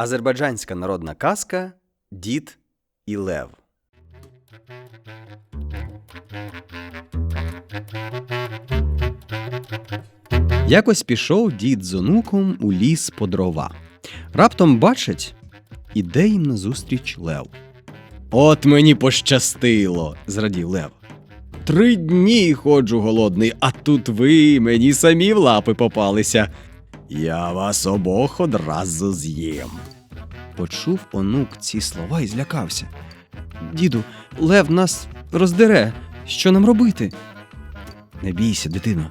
Азербайджанська народна казка Дід і Лев. Якось пішов дід з онуком у ліс по дрова. Раптом бачить, іде їм назустріч Лев. От мені пощастило, зрадів Лев. Три дні ходжу голодний, а тут ви мені самі в лапи попалися. Я вас обох одразу з'їм. Почув онук ці слова і злякався. Діду, лев нас роздере. Що нам робити? Не бійся, дитино,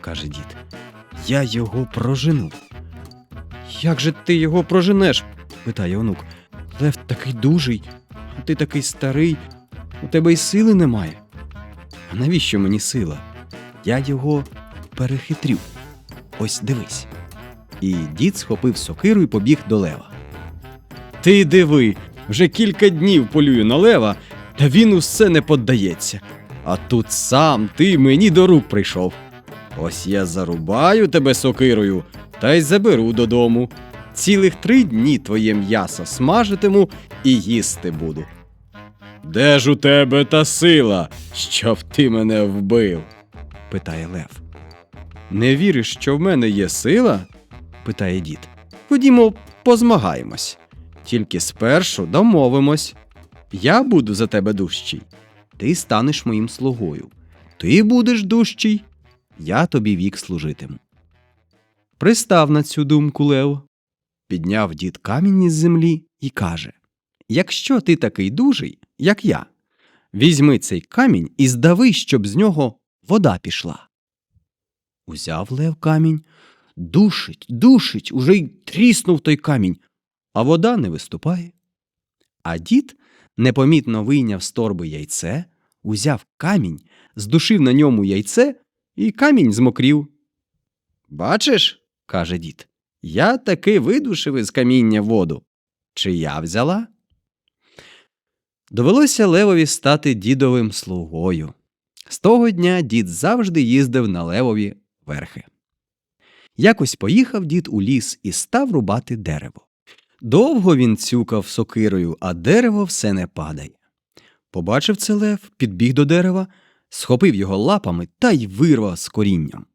каже дід. Я його прожену. Як же ти його проженеш? питає онук. Лев такий дужий, а ти такий старий, у тебе й сили немає. А навіщо мені сила? Я його перехитрю. Ось дивись. І дід схопив сокиру і побіг до лева. Ти диви, вже кілька днів полюю на лева, та він усе не поддається. А тут сам ти мені до рук прийшов. Ось я зарубаю тебе сокирою та й заберу додому. Цілих три дні твоє м'ясо смажитиму і їсти буду. Де ж у тебе та сила, щоб ти мене вбив? питає Лев. Не віриш, що в мене є сила? Питає дід. Ходімо, позмагаємось. Тільки спершу домовимось. Я буду за тебе дужчий. Ти станеш моїм слугою. Ти будеш дужчий, я тобі вік служитиму. Пристав на цю думку Лев. Підняв дід камінь із землі і каже: Якщо ти такий дужий, як я, візьми цей камінь і здави, щоб з нього вода пішла. Узяв Лев камінь, душить, душить, уже й тріснув той камінь, а вода не виступає. А дід непомітно вийняв з торби яйце, узяв камінь, здушив на ньому яйце, і камінь змокрів. Бачиш, каже дід, я таки видушив із каміння воду. Чи я взяла? Довелося Левові стати дідовим слугою. З того дня дід завжди їздив на Левові верхи. Якось поїхав дід у ліс і став рубати дерево. Довго він цюкав сокирою, а дерево все не падає. Побачив це лев, підбіг до дерева, схопив його лапами та й вирвав з корінням.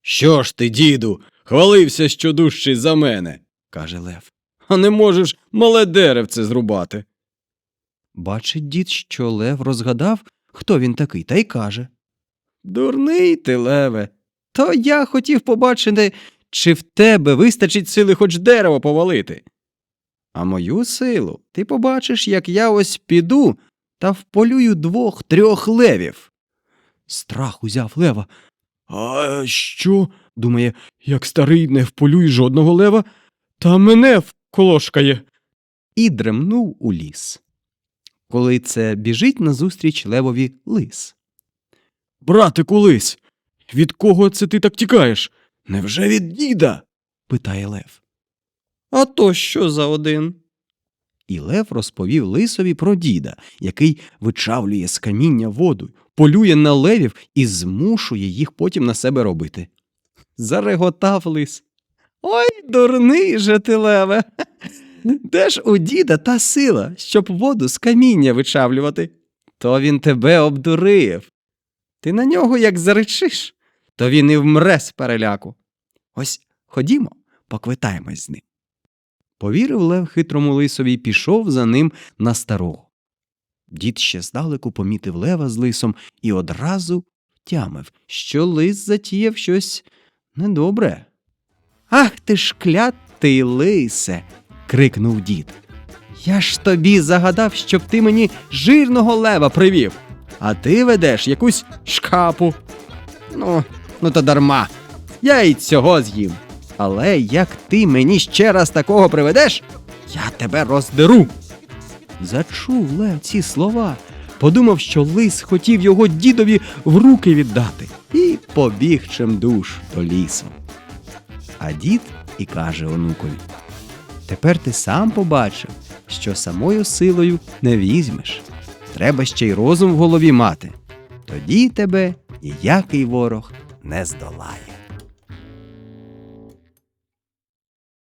Що ж ти, діду, хвалився, що дужчий за мене, каже лев. А не можеш мале деревце зрубати. Бачить дід, що лев розгадав, хто він такий, та й каже Дурний ти, леве, то я хотів побачити, чи в тебе вистачить сили хоч дерево повалити. А мою силу ти побачиш, як я ось піду та вполюю двох трьох левів. Страх узяв лева. А що? думає, як старий не вполює жодного лева, та мене вколошкає. І дремнув у ліс. Коли це біжить назустріч левові лис. Братику лис, від кого це ти так тікаєш? Невже від діда? питає Лев. А то що за один? І Лев розповів лисові про діда, який вичавлює з каміння воду, полює на левів і змушує їх потім на себе робити. Зареготав лис. Ой, дурний же ти, леве. Де ж у діда та сила, щоб воду з каміння вичавлювати? То він тебе обдурив. Ти на нього як заречиш, то він і вмре з переляку. Ось ходімо, поквитаємось з ним. Повірив Лев хитрому лисові і пішов за ним на старого. Дід ще здалеку помітив лева з лисом і одразу втямив, що лис затіяв щось недобре. Ах ти ж клятий лисе. крикнув дід. Я ж тобі загадав, щоб ти мені жирного лева привів, а ти ведеш якусь шкапу. Ну, ну то дарма. Я й цього з'їм. Але як ти мені ще раз такого приведеш, я тебе роздеру. Зачув Лев ці слова, подумав, що лис хотів його дідові в руки віддати, і побіг чимдуж до лісу. А дід і каже онукові: Тепер ти сам побачив, що самою силою не візьмеш. Треба ще й розум в голові мати. Тоді тебе ніякий ворог не здолає.